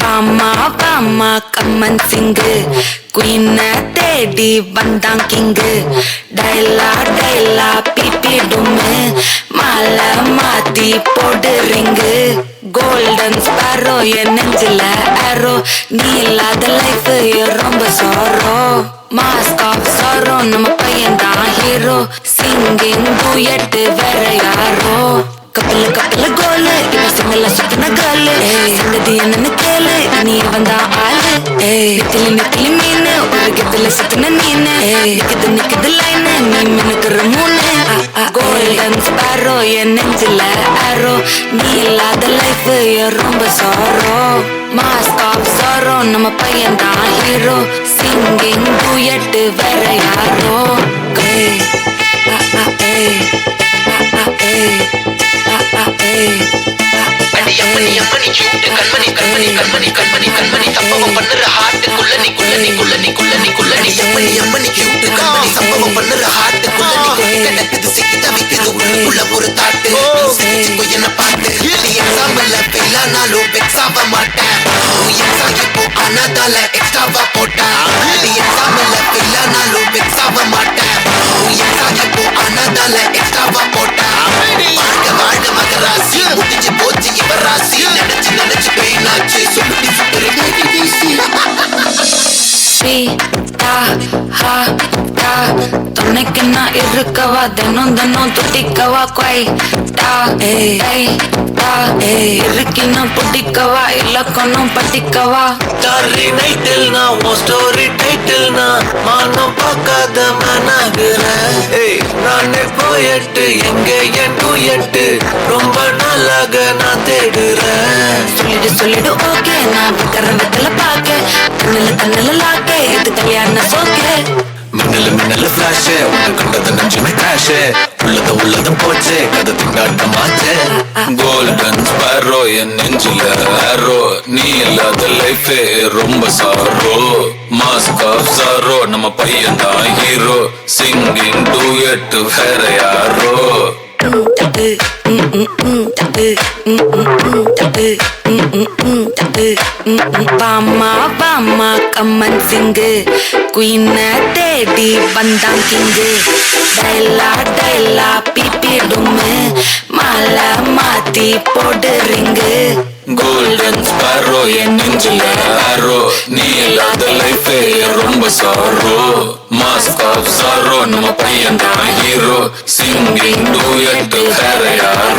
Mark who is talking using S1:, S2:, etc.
S1: பாமா பாமா கம்மன் சிங்கு. குயின்ன தேடி வந்தான் king. டைலா டைலா BP டும்மு. மாலை மாத்தி போடு ரிங்கு. கோல்டன் ஸ்பாரோ என் நெஞ்சில அரோ நீ இல்லாத லைஃப் ரொம்ப சோரோ மாஸ்க் ஆஃப் சாரோ நம்ம பையன் தான் ஹீரோ சிங்கிங் டூயட்டு வேற யாரோ. சிங்கல சுத்தின கேளு சங்கதி என்னன்னு கேளு. நீ வந்தா ஆளு. நிக்கலி நிக்கலி மீனு. ஒரு கத்துல சுத்தின நீனு நிக்குது நிக்குது லைனு நீ மினுக்குற மூணு கோல்டன் ஸ்பாரோ என் நெஞ்சில அரோ நீ இல்லாத லைஃப் ரொம்ப சோரோ மாஸ்க் ஆஃப் சாரோ நம்ம பையன் தான் ஹீரோ சிங்கிங் டூயட்டு வேற யாரோ. ஏய், ஆ, கண்மணி
S2: அம்மணி அம்மனி கண்மணி கண்மணி கண்மணி கண்மணி கண்மணி. சம்பவம் பண்ணுற ஹார்ட்டுக்குள்ள நீ குள்ள நீ குள்ள நீ குள்ள நீ குள்ள நீ அம்மணி அம்மணி கியூட் கண்மணி சம்பவம் பண்ணுற ஹார்ட்டுக்குள்ள நீ குள்ள கிடக்குது சிக்கி தவிக்குது உள்ளுக்குள்ள ஒரு தாட்டு. சிரிச்சுக்கோ என்ன பார்த்து நீ எக்ஸாம்பிள் ஃபெயில் ஆனாலும் மாட்டேன். எக்ஸாம் இப்போ அனாதால எக்ஸ்ட்ராவா போட்டேன். நீ எக்ஸாம்பிள் ஃபெயில் ஆனாலும் வெக்ஸ் மாட்டேன். எக்ஸாம் இப்போ அனாதால எக்ஸ்ட்ராவா
S1: நான் இருக்கவா தினம் தினம் துடிக்கவா கொய் டா ஏய் டா ஏய் இருக்கினும் பிடிக்கவா இலக்கணம் படிக்கவா
S3: ஸ்டாரி நைட்டில் நான் உன் ஸ்டோரி டைட்டில் நான் மானம் பார்க்காத மனாகிறேன் நானே போயட்டு எங்க என் டூயட்டு ரொம்ப நாளாக நான் தேடுறேன்
S1: சொல்லிடு சொல்லிடு ஓகே நான் விக்கிற வெத்தல பாக்க. கண்ணுல கண்ணுல லாக்க. இது கல்யாண சோக்கே?
S3: போச்சு. கிராஷ் உள்ளத உள்ளதும் போச்சு. கதை திண்டாட்டமாச்சு கோல்டன் ஸ்பாரோ என் நெஞ்சில ஆரோ நீ இல்லாத லைஃபே ரொம்ப சாரோ மாஸ்க் ஆஃப் சாரோ நம்ம பையன் தான் ஹீரோ சிங்கிங் டூ எட்டு வேற யாரோ.
S1: பாமா பாமா கம்மன் சிங்கு. குயின்ன தேடி வந்தான் கிங்கு. டைலா டைலா பிபி டும்மு. மாலை மாத்தி போடுறீங்க
S3: கோல்டன் ஸ்பாரோ என் நெஞ்சில ஆரோ நீ இல்லாத லைஃபே ரொம்ப சாரோ மாஸ்க் ஆஃப் சாரோ நம்ம பையன் தான் ஹீரோ சிங்கிங் டூ எட்டு வேற யாரோ